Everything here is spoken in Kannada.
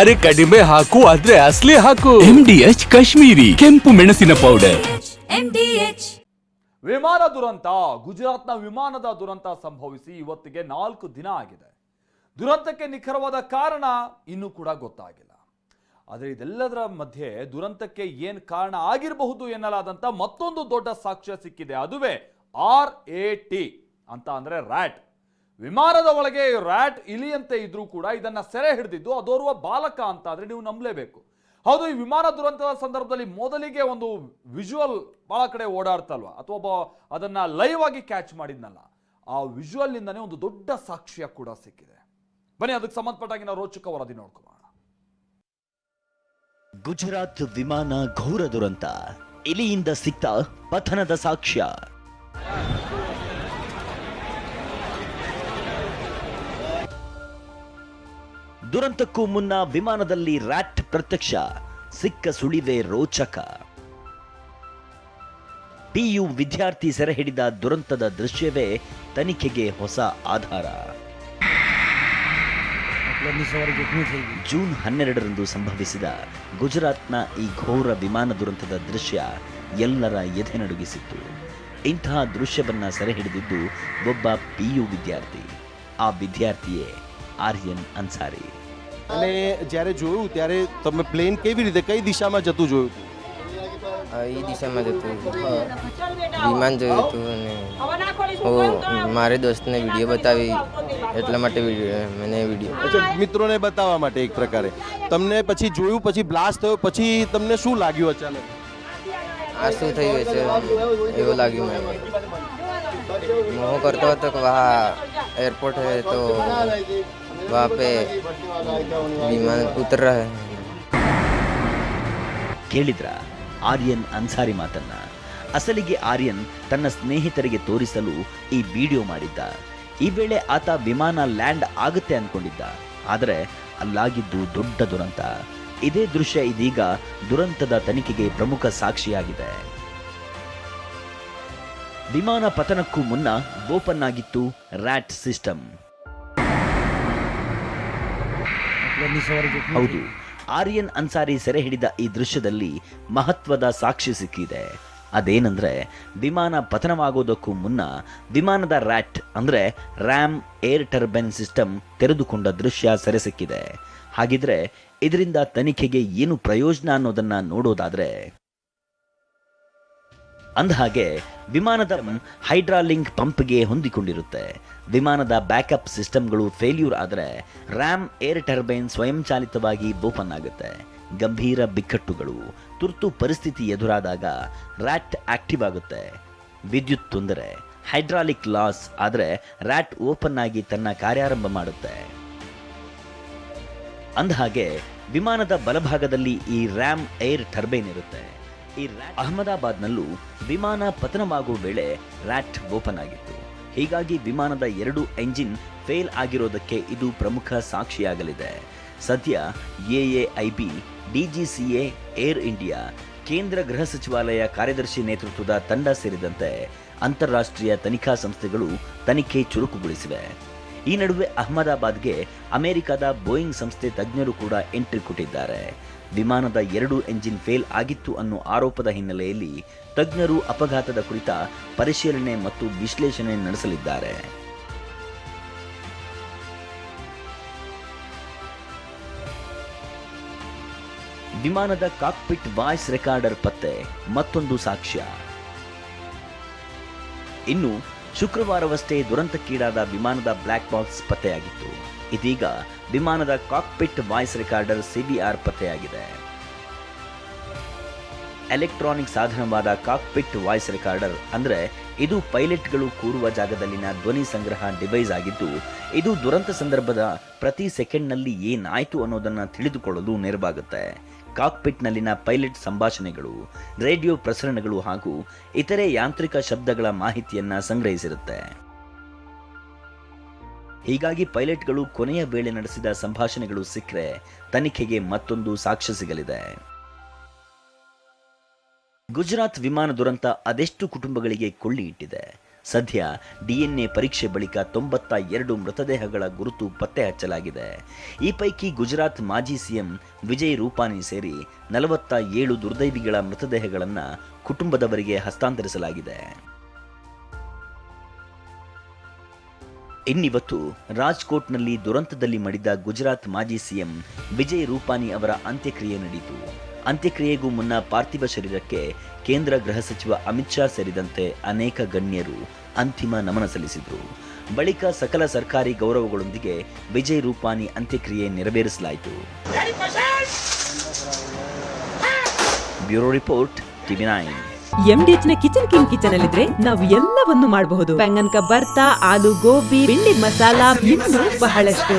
ಅರೆ ಕಡಿಮೆ ಹಾಕು ಆದ್ರೆ ಅಸ್ಲಿ ಹಾಕು. ಎಂಡಿಎಚ್ ಕಾಶ್ಮೀರಿ ಕೆಂಪು ಮೆಣಸಿನ ಪೌಡರ್ MDH ವಿಮಾನ ದುರಂತ ಗುಜರಾತ್ನ ವಿಮಾನದ ದುರಂತ ಸಂಭವಿಸಿ ಇವತ್ತಿಗೆ ನಾಲ್ಕು ದಿನ ಆಗಿದೆ. ದುರಂತಕ್ಕೆ ನಿಖರವಾದ ಕಾರಣ ಇನ್ನೂ ಕೂಡ ಗೊತ್ತಾಗಿಲ್ಲ. ಆದರೆ ಇದೆಲ್ಲದರ ಮಧ್ಯೆ ದುರಂತಕ್ಕೆ ಏನು ಕಾರಣ ಆಗಿರಬಹುದು ಎನ್ನಲಾದಂಥ ಮತ್ತೊಂದು ದೊಡ್ಡ ಸಾಕ್ಷ್ಯ ಸಿಕ್ಕಿದೆ. ಅದುವೇ ಆರ್ ಎ ಟಿ ಅಂತ ಅಂದರೆ ರ್ಯಾಟ್ ವಿಮಾನದ ಒಳಗೆ ರ್ಯಾಟ್ ಇಲಿಯಂತೆ ಇದ್ರೂ ಕೂಡ ಇದನ್ನ ಸೆರೆ ಹಿಡಿದಿದ್ದು ಅದೋರ್ವ ಬಾಲಕ ಅಂತ ಆದ್ರೆ ನೀವು ನಂಬಲೇಬೇಕು. ಹೌದು, ಈ ವಿಮಾನ ದುರಂತದ ಸಂದರ್ಭದಲ್ಲಿ ಮೊದಲಿಗೆ ಒಂದು ವಿಜುವಲ್ ಬಹಳ ಕಡೆ ಓಡಾಡ್ತಲ್ವ? ಅಥವಾ ಒಬ್ಬ ಅದನ್ನ ಲೈವ್ ಆಗಿ ಕ್ಯಾಚ್ ಮಾಡಿದ್ನಲ್ಲ. ಆ ವಿಜುವಲ್ ನಿಂದನೇ ಒಂದು ದೊಡ್ಡ ಸಾಕ್ಷ್ಯ ಕೂಡ ಸಿಕ್ಕಿದೆ. ಬನ್ನಿ, ಅದಕ್ಕೆ ಸಂಬಂಧಪಟ್ಟಾಗಿನ ರೋಚಕ ವರದಿ ನೋಡ್ಕೊಳ್ಳೋಣ ಗುಜರಾತ್ ವಿಮಾನ ಘೋರ ದುರಂತ. ಇಲಿಯಿಂದ ಸಿಕ್ತ ಪಥನದ ಸಾಕ್ಷ್ಯ. ದುರಂತಕ್ಕೂ ಮುನ್ನ ವಿಮಾನದಲ್ಲಿ ರ್ಯಾಟ್ ಪ್ರತ್ಯಕ್ಷ, ಸಿಕ್ಕ ಸುಳಿವೆ ರೋಚಕ. ಪಿಯು ವಿದ್ಯಾರ್ಥಿ ಸೆರೆ ಹಿಡಿದ ದುರಂತದ ದೃಶ್ಯವೇ ತನಿಖೆಗೆ ಹೊಸ ಆಧಾರ. ಜೂನ್ ಹನ್ನೆರಡರಂದು ಸಂಭವಿಸಿದ ಗುಜರಾತ್ನ ಈ ಘೋರ ವಿಮಾನ ದುರಂತದ ದೃಶ್ಯ ಎಲ್ಲರ ಎದೆ ನಡುಗಿಸಿತ್ತು. ಇಂತಹ ದೃಶ್ಯವನ್ನ ಸೆರೆ ಹಿಡಿದಿದ್ದು ಒಬ್ಬ ಪಿಯು ವಿದ್ಯಾರ್ಥಿ. ಆ ವಿದ್ಯಾರ್ಥಿಯೇ ಆರ್ಯನ್ ಅನ್ಸಾರಿ. અને જ્યારે જોયું ત્યારે તમે પ્લેન કેવી રીતે કઈ દિશામાં જતું જોયું હતું? એ દિશામાં જતું વિમાન જોયું હતું અને હું મારે દોસ્તને વીડિયો બતાવી એટલા માટે મને વીડિયો. અચ્છા મિત્રોને બતાવવા માટે એક પ્રકારે. તમને પછી જોયું પછી બ્લાસ્ટ થયો પછી તમને શું લાગ્યું અચાનક? આ શું થયું હશે? એવું લાગ્યું મને. હું કરતો હતો કે વहाँ एयरपोर्ट है तो वहाँ पे विमान उतर रहा है ಕೇಳಿದ್ರ ಆರ್ಯನ್ ಅನ್ಸಾರಿ ಮಾತನ್ನ ಅಸಲಿಗೆ ಆರ್ಯನ್ ತನ್ನ ಸ್ನೇಹಿತರಿಗೆ ತೋರಿಸಲು ಈ ವಿಡಿಯೋ ಮಾಡಿದ್ದ ಈ ವೇಳೆ ಆತ ವಿಮಾನ ಲ್ಯಾಂಡ್ ಆಗುತ್ತೆ ಅನ್ಕೊಂಡಿದ್ದ ಆದರೆ ಅಲ್ಲಾಗಿದ್ದು ದೊಡ್ಡ ದುರಂತ ಇದೇ ದೃಶ್ಯ ಇದೀಗ ದುರಂತದ ತನಿಖೆಗೆ ಪ್ರಮುಖ ಸಾಕ್ಷಿಯಾಗಿದೆ ವಿಮಾನ ಪತನಕ್ಕೂ ಮುನ್ನ ಓಪನ್ ಆಗಿತ್ತು ರ್ಯಾಟ್ ಸಿಸ್ಟಮ್. ಹೌದು, ಆರ್ಯನ್ ಅನ್ಸಾರಿ ಸೆರೆ ಹಿಡಿದ ಈ ದೃಶ್ಯದಲ್ಲಿ ಮಹತ್ವದ ಸಾಕ್ಷಿ ಸಿಕ್ಕಿದೆ. ಅದೇನಂದ್ರೆ, ವಿಮಾನ ಪತನವಾಗೋದಕ್ಕೂ ಮುನ್ನ ವಿಮಾನದ ರ್ಯಾಟ್, ಅಂದ್ರೆ ರ್ಯಾಮ್ ಏರ್ ಟರ್ಬೈನ್ ಸಿಸ್ಟಮ್ ತೆರೆದುಕೊಂಡ ದೃಶ್ಯ ಸೆರೆ ಸಿಕ್ಕಿದೆ. ಹಾಗಿದ್ರೆ, ಇದರಿಂದ ತನಿಖೆಗೆ ಏನು ಪ್ರಯೋಜನ ಅನ್ನೋದನ್ನ ನೋಡೋದಾದ್ರೆ ಅಂದಹಾಗೆ ವಿಮಾನದ ಹೈಡ್ರಾಲಿಂಕ್ ಪಂಪ್ಗೆ ಹೊಂದಿಕೊಂಡಿರುತ್ತೆ. ವಿಮಾನದ ಬ್ಯಾಕಪ್ ಸಿಸ್ಟಮ್ಗಳು ಫೇಲ್ಯೂರ್ ಆದರೆ ರ್ಯಾಮ್ ಏರ್ ಟರ್ಬೈನ್ ಸ್ವಯಂಚಾಲಿತವಾಗಿ ಓಪನ್ ಆಗುತ್ತೆ. ಗಂಭೀರ ಬಿಕ್ಕಟ್ಟುಗಳು, ತುರ್ತು ಪರಿಸ್ಥಿತಿ ಎದುರಾದಾಗ ರ್ಯಾಟ್ ಆಕ್ಟಿವ್ ಆಗುತ್ತೆ. ವಿದ್ಯುತ್ ತೊಂದರೆ, ಹೈಡ್ರಾಲಿಕ್ ಲಾಸ್ ಆದರೆ ರ್ಯಾಟ್ ಓಪನ್ ಆಗಿ ತನ್ನ ಕಾರ್ಯಾರಂಭ ಮಾಡುತ್ತೆ. ಅಂದಹಾಗೆ ವಿಮಾನದ ಬಲಭಾಗದಲ್ಲಿ ಈ ರ್ಯಾಮ್ ಏರ್ ಟರ್ಬೈನ್ ಇರುತ್ತೆ. ಅಹಮದಾಬಾದ್ನಲ್ಲೂ ವಿಮಾನ ಪತನವಾಗುವ ವೇಳೆ ರ್ಯಾಟ್ ಓಪನ್ ಆಗಿತ್ತು. ಹೀಗಾಗಿ ವಿಮಾನದ ಎರಡು ಎಂಜಿನ್ ಫೇಲ್ ಆಗಿರೋದಕ್ಕೆ ಇದು ಪ್ರಮುಖ ಸಾಕ್ಷಿಯಾಗಲಿದೆ. ಸದ್ಯ ಎಎಐಬಿ, ಡಿಜಿಸಿಎ, ಏರ್ ಇಂಡಿಯಾ, ಕೇಂದ್ರ ಗೃಹ ಸಚಿವಾಲಯ ಕಾರ್ಯದರ್ಶಿ ನೇತೃತ್ವದ ತಂಡ ಸೇರಿದಂತೆ ಅಂತಾರಾಷ್ಟ್ರೀಯ ತನಿಖಾ ಸಂಸ್ಥೆಗಳು ತನಿಖೆ ಚುರುಕುಗೊಳಿಸಿವೆ. ಈ ನಡುವೆ ಅಹಮದಾಬಾದ್ಗೆ ಅಮೆರಿಕದ ಬೋಯಿಂಗ್ ಸಂಸ್ಥೆ ತಜ್ಞರು ಕೂಡ ಎಂಟ್ರಿ ಕೊಟ್ಟಿದ್ದಾರೆ. ವಿಮಾನದ ಎರಡು ಎಂಜಿನ್ ಫೇಲ್ ಆಗಿತ್ತು ಅನ್ನೋ ಆರೋಪದ ಹಿನ್ನೆಲೆಯಲ್ಲಿ ತಜ್ಞರು ಅಪಘಾತದ ಕುರಿತ ಪರಿಶೀಲನೆ ಮತ್ತು ವಿಶ್ಲೇಷಣೆ ನಡೆಸಲಿದ್ದಾರೆ. ವಿಮಾನದ ಕಾಕ್ಪಿಟ್ ವಾಯ್ಸ್ ರೆಕಾರ್ಡರ್ ಪತ್ತೆ, ಮತ್ತೊಂದು ಸಾಕ್ಷ್ಯ. ಇನ್ನು ಶುಕ್ರವಾರವಷ್ಟೇ ದುರಂತಕ್ಕೀಡಾದ ವಿಮಾನದ ಬ್ಲ್ಯಾಕ್ ಬಾಕ್ಸ್ ಪತ್ತೆಯಾಗಿತ್ತು. ಇದೀಗ ವಿಮಾನದ ಕಾಕ್ಪಿಟ್ ವಾಯ್ಸ್ ರೆಕಾರ್ಡರ್ ಸಿಬಿಆರ್ ಪತ್ತೆಯಾಗಿದೆ. ಎಲೆಕ್ಟ್ರಾನಿಕ್ ಸಾಧನವಾದ ಕಾಕ್ಪಿಟ್ ವಾಯ್ಸ್ ರೆಕಾರ್ಡರ್ ಅಂದ್ರೆ ಇದು ಪೈಲಟ್ಗಳು ಕೂರುವ ಜಾಗದಲ್ಲಿನ ಧ್ವನಿ ಸಂಗ್ರಹ ಡಿವೈಸ್ ಆಗಿದ್ದು, ಇದು ದುರಂತ ಸಂದರ್ಭದ ಪ್ರತಿ ಸೆಕೆಂಡ್ನಲ್ಲಿ ಏನಾಯಿತು ಅನ್ನೋದನ್ನು ತಿಳಿದುಕೊಳ್ಳಲು ನೆರವಾಗುತ್ತೆ. ಕಾಕ್ಪಿಟ್ನಲ್ಲಿನ ಪೈಲಟ್ ಸಂಭಾಷಣೆಗಳು, ರೇಡಿಯೋ ಪ್ರಸರಣಗಳು ಹಾಗೂ ಇತರೆ ಯಾಂತ್ರಿಕ ಶಬ್ದಗಳ ಮಾಹಿತಿಯನ್ನ ಸಂಗ್ರಹಿಸಿರುತ್ತೆ. ಹೀಗಾಗಿ ಪೈಲಟ್ಗಳು ಕೊನೆಯ ವೇಳೆ ನಡೆಸಿದ ಸಂಭಾಷಣೆಗಳು ಸಿಕ್ಕರೆ ತನಿಖೆಗೆ ಮತ್ತೊಂದು ಸಾಕ್ಷ್ಯ ಸಿಗಲಿದೆ. ಗುಜರಾತ್ ವಿಮಾನ ದುರಂತ ಅದೆಷ್ಟು ಕುಟುಂಬಗಳಿಗೆ ಕೊಳ್ಳಿ ಇಟ್ಟಿದೆ? ಸದ್ಯ ಡಿಎನ್ಎ ಪರೀಕ್ಷೆ ಬಳಿಕ ತೊಂಬತ್ತ ಎರಡು ಮೃತದೇಹಗಳ ಗುರುತು ಪತ್ತೆ ಹಚ್ಚಲಾಗಿದೆ. ಈ ಪೈಕಿ ಗುಜರಾತ್ ಮಾಜಿ ಸಿಎಂ ವಿಜಯ್ ರೂಪಾನಿ ಸೇರಿ ನಲವತ್ತ ಏಳು ದುರ್ದೈವಿಗಳ ಮೃತದೇಹಗಳನ್ನು ಕುಟುಂಬದವರಿಗೆ ಹಸ್ತಾಂತರಿಸಲಾಗಿದೆ. ಇನ್ನಿವತ್ತು ರಾಜ್ಕೋಟ್ನಲ್ಲಿ ದುರಂತದಲ್ಲಿ ಮಡಿದ ಗುಜರಾತ್ ಮಾಜಿ ಸಿಎಂ ವಿಜಯ್ ರೂಪಾನಿ ಅವರ ಅಂತ್ಯಕ್ರಿಯೆ ನಡೆಯಿತು ಅಂತ್ಯಕ್ರಿಯೆಗೂ ಮುನ್ನ ಪಾರ್ಥಿವ ಶರೀರಕ್ಕೆ ಕೇಂದ್ರ ಗೃಹ ಸಚಿವ ಅಮಿತ್ ಶಾ ಸೇರಿದಂತೆ ಅನೇಕ ಗಣ್ಯರು ಅಂತಿಮ ನಮನ ಸಲ್ಲಿಸಿದರು. ಬಳಿಕ ಸಕಲ ಸರ್ಕಾರಿ ಗೌರವಗಳೊಂದಿಗೆ ವಿಜಯ್ ರೂಪಾನಿ ಅಂತ್ಯಕ್ರಿಯೆ ನೆರವೇರಿಸಲಾಯಿತು. Bureau report TV nine. ಎಂಡಿಎಚ್ನ kitchen king kitchen ಅಲ್ಲಿದ್ರೆ ನಾವು ಎಲ್ಲವನ್ನು ಮಾಡಬಹುದು. ಬೆಂಗನ್ಕ ಬರ್ತಾ ಆಲೂ ಗೋಬಿ ಬಿಂಡಿ ಮಸಾಲಾ ಇನ್ನೂ ಬಹಳಷ್ಟು.